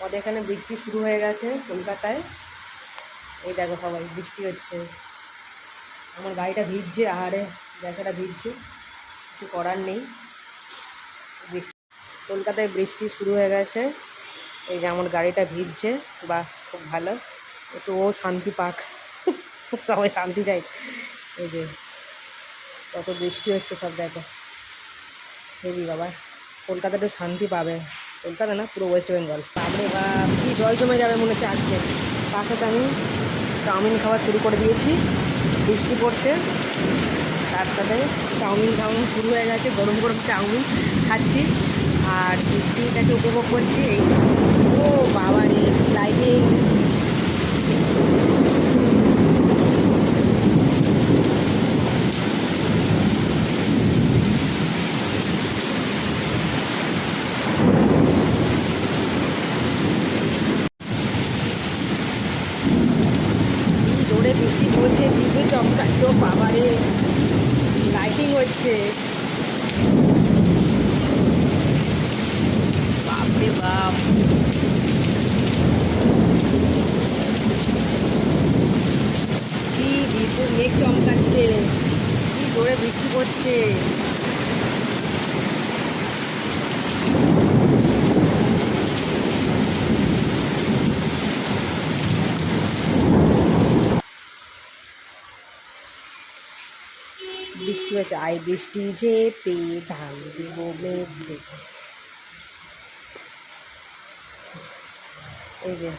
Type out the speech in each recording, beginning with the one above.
আমাদের এখানে বৃষ্টি শুরু হয়ে গেছে কলকাতায়। এই দেখো সবাই, বৃষ্টি হচ্ছে। আমার গাড়িটা ভিজছে, আহারে বেচারা ভিজছে। কিছু করার নেই। বৃষ্টি, কলকাতায় বৃষ্টি শুরু হয়ে গেছে। এই যে আমার গাড়িটা ভিজছে বা খুব ভালো। একটু ও শান্তি পাক। সবাই শান্তি চাই। এই যে, কত বৃষ্টি হচ্ছে সব দেখো। হেবি বাবা কলকাতা একটু শান্তি পাবে। কলকাতা না, পুরো ওয়েস্ট বেঙ্গল বাবরে বা কি জল জমে যাবে মনে হচ্ছে আজকে? তার সাথে আমি চাউমিন খাওয়া শুরু করে দিয়েছি। বৃষ্টি পড়ছে। তার সাথে চাউমিন খাওয়ানো শুরু হয়ে গেছে। গরম গরম চাউমিন খাচ্ছি। আর বৃষ্টিটাকে উপভোগ করছি। এই ও বাবা রে লাইটিং জোরে বৃষ্টি পড়ছে বিদ্যুৎ চোখ বাবা রে লাইটিং হচ্ছে। বাপরে বাপ। কি বিদ্যুৎ মেঘ চমকাচ্ছে, কি জোরে বৃষ্টি পড়ছে। বৃষ্টি হয়েছে আই বৃষ্টি যে পে ধান দেব মেঘ দেব। এই যে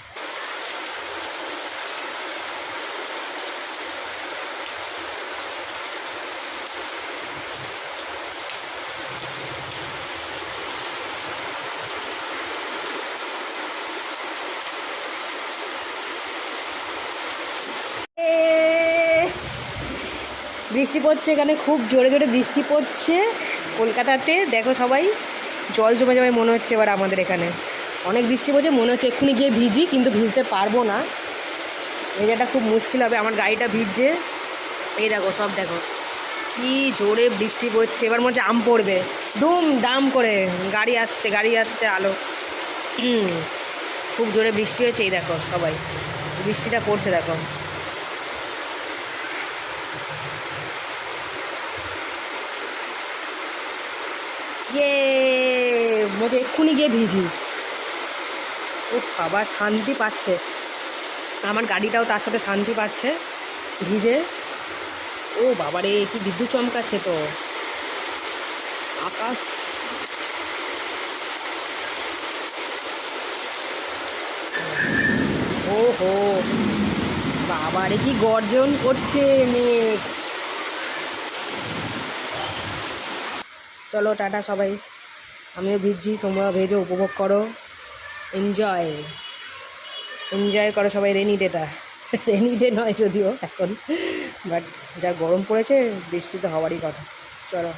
বৃষ্টি পড়ছে এখানে, খুব জোরে জোরে বৃষ্টি পড়ছে। কলকাতাতে দেখো সবাই, জল জমে যাবে মনে হচ্ছে এবার আমাদের এখানে। অনেক বৃষ্টি পড়ছে, মনে হচ্ছে এক্ষুনি গিয়ে ভিজি, কিন্তু ভিজতে পারব না। ভেজাটা খুব মুশকিল হবে, আমার গাড়িটা ভিজছে। এই দেখো, সব দেখো। কি জোরে বৃষ্টি পড়ছে, এবার মনে হচ্ছে আম পড়বে। দুম দাম করে গাড়ি আসছে গাড়ি আসছে আলো। খুব জোরে বৃষ্টি হচ্ছে এই দেখো সবাই। বৃষ্টিটা পড়ছে, দেখো। মতো এক্ষুনি গিয়ে ভিজি। ও বাবা, শান্তি পাচ্ছে। আমার গাড়িটাও তার সাথে শান্তি পাচ্ছে। ভিজে। ও বাবা রে, কি বিদ্যুৎ চমকাচ্ছে তো। আকাশ। ও হো বাবারে কি গর্জন করছে মেঘ। চলো, টাটা সবাই। আমিও ভিজছি, তোমরা ভেজে, উপভোগ করো। এনজয় এনজয় করো সবাই রেনি ডেটা রেনি ডে নয় যদিও এখন বাট যা গরম পড়েছে, বৃষ্টি তো হওয়ারই কথা। চলো।